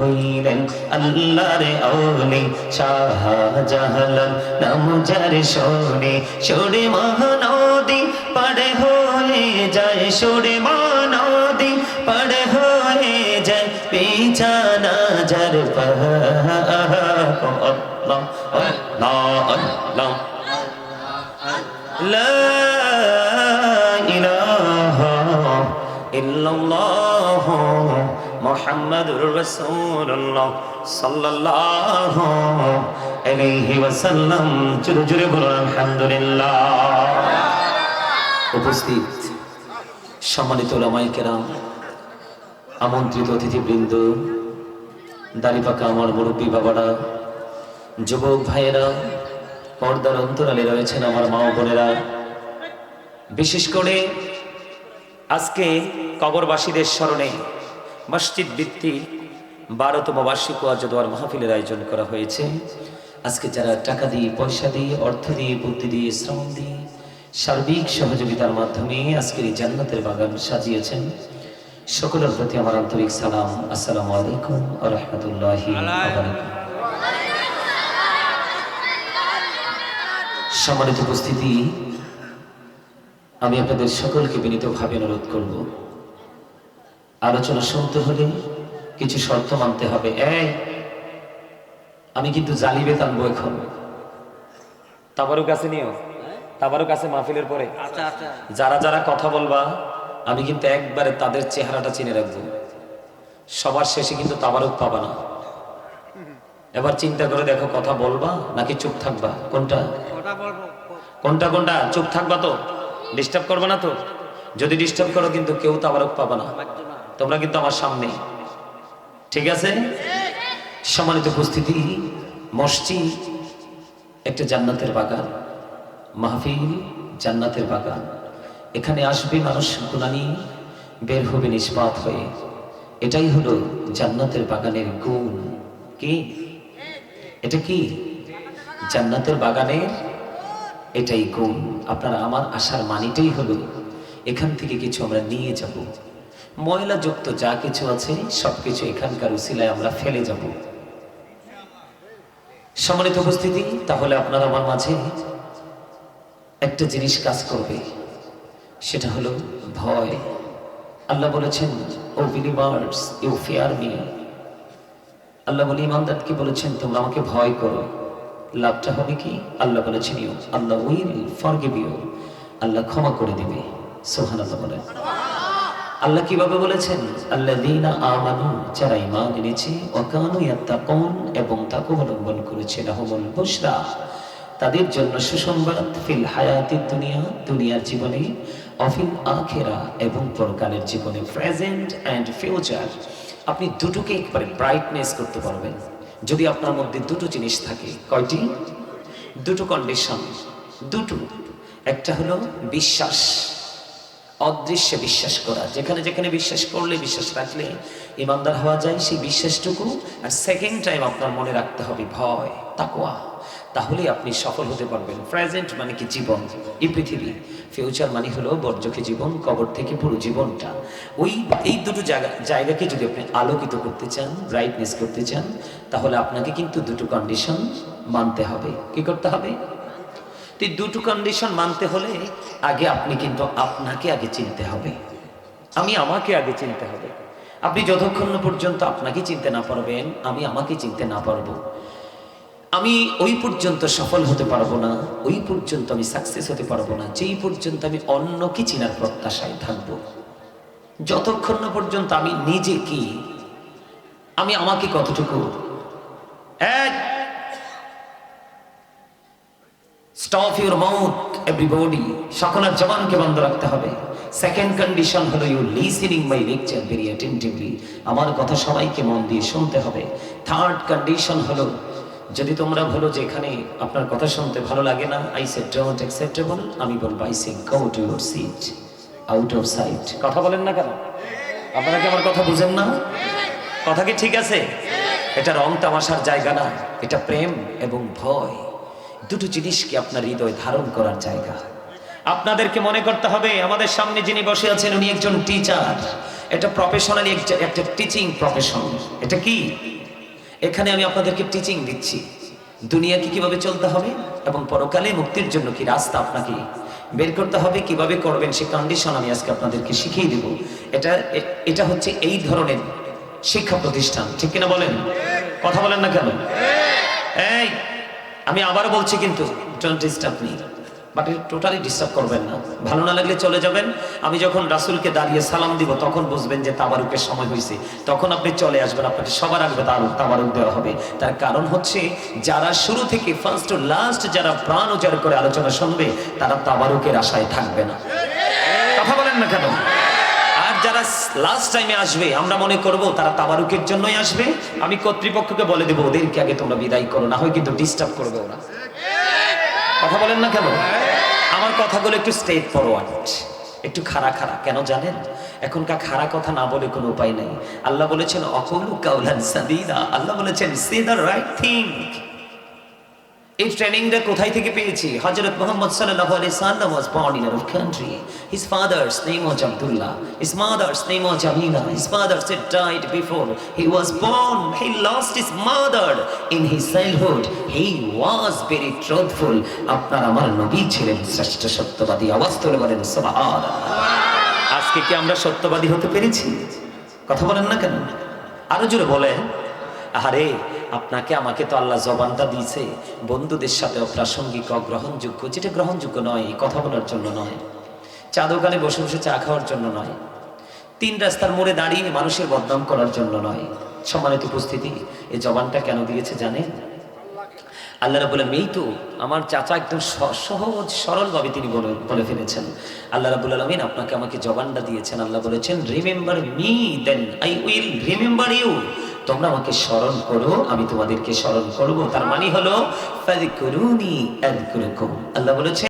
হইলেন আল্লাহর অলি শাহজাহালাল নাম যার সরে সরে মহানদী পড়ে হলে যায় সরে মহানদী পড়ে হলে যায় পিছানা যার Allah, মোহাম্মদুর রাসূলুল্লাহ সাল্লাল্লাহু আলাইহি ওয়াসাল্লাম। জোরে জোরে বলুন, আলহামদুলিল্লাহ। উপস্থিত সম্মানিত ওলামায়ে কেরাম, আমন্ত্রিত অতিথিবৃন্দ দাড়িপাকা আমার মুরব্বী বাবারা, যুবক ভাইয়েরা, পর্দার অন্তরালে রয়েছেন আমার মা বোনেরা। বিশেষ করে আজকে কবরবাসীদের স্মরণে মসজিদ ভিত্তিক বারোতম বার্ষিক ওয়াজ মাহফিলের আয়োজন করা হয়েছে। আজকে যারা টাকা দিয়ে, পয়সা দিয়ে, অর্থ দিয়ে, বুদ্ধি দিয়ে, শ্রম দিয়ে, সার্বিক সহযোগিতার মাধ্যমে আজকের এই জান্নাতের বাগান সাজিয়েছেন, সকলের প্রতি আমার আন্তরিক সালাম। আসসালামু আলাইকুম রহমতুল্লাহি সম্মানিত উপস্থিতি, আমি আপনাদের সকলকে বিনীতভাবে অনুরোধ করব। আলোচনা শুনতে হলে কিছু শর্ত মানতে হবে। এই আমি কিন্তু জালিবে টানবো এখন। তাবারও কাছে নিও। তাবারও কাছে মাহফিলের পরে। আচ্ছা আচ্ছা। যারা যারা কথা বলবা আমি কিন্তু একবারে তাদের চেহারাটা চিনে রাখব। সবার শেষে কিন্তু তাবারক পাবা না। এবার চিন্তা করে দেখো কথা বলবা নাকি চুপ থাকবা? কোনটা? কোনটা কোনটা? চুপ থাকবা তো? ডিস্টার্ব করবে না তো? যদি ডিস্টার্ব করো কিন্তু কেউ তাবারক পাবা না। তোমরা কিন্তু আমার সামনে। ঠিক আছে? সম্মানিত উপস্থিতি, মসজিদ একটা জান্নাতের বাগান, মাহফিল জান্নাতের বাগান। এখানে আসবে মানুষ গুণানি, বের হবে নিষ্পাত হয়ে। এটাই হলো জান্নাতের বাগানের গুণ। কি? এটা কি? জান্নাতের বাগানের এটাই গুণ। আপনারা আমার আশার মানিটাই হলো, এখান থেকে কিছু আমরা নিয়ে যাব। ময়লাযুক্ত যা কিছু আছে, সবকিছু এখানকার উসিলায় আমরা ফেলে যাব। সম্মানিত উপস্থিতি, তাহলে আপনারা আমার মাঝে একটা জিনিস কাজ করবে। সেটা হলো ভয়। আল্লাহ বলেছেন, O believers you fear me Allah বলে ইমানদারকে বলেছেন? তোমরা আমাকে ভয় করো। লাভটা হবে কি? আল্লাহ বলেছেন you Allah will forgive you Allah ক্ষমা করে দিবে। সোহান আল্লাহ বলেন। আল্লাহ কীভাবে বলেছেন? আল্লাহ দিনা আমানু, যারা ইমান এনেছে অকানু ইয়াত্তাকুন, এবং তাকে অবলম্বন করেছে রাহমুল বুশরা। তাদের জন্য সুসংবাদ ফিল হায়াতির দুনিয়া, দুনিয়ার জীবনে অফিল আখেরা, এবং পরকালের জীবনে প্রেজেন্ট অ্যান্ড ফিউচার। আপনি দুটোকে একবারে ব্রাইটনেস করতে পারবেন। যদি আপনার মধ্যে দুটো জিনিস থাকে, কয়টি? দুটো কন্ডিশন। দুটো। একটা হলো বিশ্বাস। অদৃশ্যে বিশ্বাস করা। যেখানে যেখানে বিশ্বাস করলে, বিশ্বাস রাখলে ইমানদার হওয়া যায় সেই বিশ্বাসটুকু আর সেকেন্ড টাইম আপনার মনে রাখতে হবে ভয় তাকোয়া তাহলেই আপনি সফল হতে পারবেন। প্রেজেন্ট মানে কি? জীবন। এই পৃথিবী। ফিউচার মানে হলো বর্জকে জীবন, কবর থেকে পুরো জীবনটা। ওই, এই দুটো জায়গা, জায়গাকে যদি আপনি আলোকিত করতে চান ব্রাইটনেস করতে চান, তাহলে আপনাকে কিন্তু দুটো কন্ডিশন মানতে হবে। কি করতে হবে? তো দুটো কন্ডিশন মানতে হলে আগে আপনি কিন্তু আপনাকে আগে চিনতে হবে। আমি আমাকে আগে চিনতে হবে। আপনি যতক্ষণ পর্যন্ত আপনাকে চিনতে না পারবেন, আমি আমাকে চিনতে না পারব। আমি ওই পর্যন্ত সফল হতে পারব না, ওই পর্যন্ত আমি সাকসেস হতে পারব না, যেই পর্যন্ত আমি অন্যকে চিনার প্রত্যাশায় থাকব। যতক্ষণ পর্যন্ত আমি নিজে কি আমি আমাকে কতটুকু, এক মাউথ সকলের বন্ধ রাখতে হবে। Second condition my lecture very আমার কথা সবাইকে মন দিয়ে শুনতে হবে। থার্ড কন্ডিশন হলো, যদি তোমরা বলো যে এখানে আপনার কথা শুনতে ভালো লাগে না আই সে ডোন্ট আমি বলব ইউর সিট আউট সাইট কথা বলেন না কেন? আপনারা কি আমার কথা বুঝেন না? কথা কি ঠিক আছে? এটা রং তামাশার জায়গা না, এটা প্রেম এবং ভয়। দুটো জিনিসকে আপনার হৃদয় ধারণ করার জায়গা। আপনাদেরকে মনে করতে হবে আমাদের সামনে যিনি বসে আছেন উনি একজন টিচার এটা প্রফেশনালি একটা টিচিং প্রফেশন এটা কি? এখানে আমি আপনাদেরকে টিচিং দিচ্ছি। দুনিয়াকে কীভাবে চলতে হবে এবং পরকালে মুক্তির জন্য কি রাস্তা আপনাকে বের করতে হবে কীভাবে করবেন সে কন্ডিশন আমি আজকে আপনাদেরকে শিখিয়ে দেব। এটা এটা হচ্ছে এই ধরনের শিক্ষা প্রতিষ্ঠান। ঠিক কিনা বলেন? কথা বলেন না কেন? এই আমি আবারও বলছি কিন্তু বাট টোটালি ডিস্টার্ব করবেন না। ভালো না লাগলে চলে যাবেন। আমি যখন রাসুলকে দাঁড়িয়ে সালাম দিব, তখন বুঝবেন যে তাবারুকের সময় হয়েছে। তখন আপনি চলে আসবেন, আপনাকে সবার আগে তার, তাবারুক দেওয়া হবে। তার কারণ হচ্ছে, যারা শুরু থেকে ফার্স্ট টু লাস্ট যারা প্রাণ উজাড় করে আলোচনা শুনবে, তারা তাবারুকের আশায় থাকবে না। কথা বলেন না কেন? যারা লাস্ট টাইমে আসবে, আমরা মনে করব তারা তাবারুকের জন্যই আসবে। আমি কর্তৃপক্ষকে বলে দেবো, ওদেরকে আগে তোমরা বিদায় করো, না হয় কিন্তু ডিস্টার্ব করবে ওরা। কথা বলেন না কেন? আমার কথাগুলো একটু স্টেট ফরওয়ার্ড একটু খাড়া খাড়া। কেন জানেন? এখনকার খাড়া কথা না বলে কোনো উপায় নাই। আল্লাহ বলেছেন, অকৌলু কাউলান সাদিদা। আল্লাহ বলেছেন সে দ্য রাইট থিঙ্ক এই ট্রেনিংটা কোথায় থেকে পেয়েছি? হজরত মোহাম্মদ সাল্লাহ আলী সাল্লাম was born in our country his father name was Abdullah his mother name was Jamina his father set died before he was born he lost his mother in his childhood he was very truthful আপনার আমার নবী ছিলেন শ্রেষ্ঠ সত্যবাদী। আওয়াজ তোলে বলেন সবার আজকে কি আমরা সত্যবাদী হতে পেরেছি? কথা বলেন না কেন? আরও জোরে বলেন। আরে আপনাকে, আমাকে তো আল্লাহ জবানটা দিয়েছে। বন্ধুদের সাথে অপ্রাসঙ্গিক, অগ্রহণযোগ্য, যেটা গ্রহণযোগ্য নয় কথা বলার জন্য নয়। চা দোকানে বসে বসে চা খাওয়ার জন্য নয়। তিন রাস্তার মোড়ে দাঁড়িয়ে মানুষের বদনাম করার জন্য নয়। সম্মানিত উপস্থিতি এই জবানটা কেন দিয়েছে জানেন? আল্লাহ রাবুল এই তো আমার চাচা একদম সহজ, সরলভাবে তিনি বলে বলে ফেলেছেন। আল্লাহ রাবুল আলমিন আপনাকে আমাকে জবানটা দিয়েছেন। আল্লাহ বলেছেন remember me then I will remember you তোমরা আমাকে স্মরণ করো আমি তোমাদেরকে স্মরণ করব। তার মানে হলো আল্লাহ বলেছেন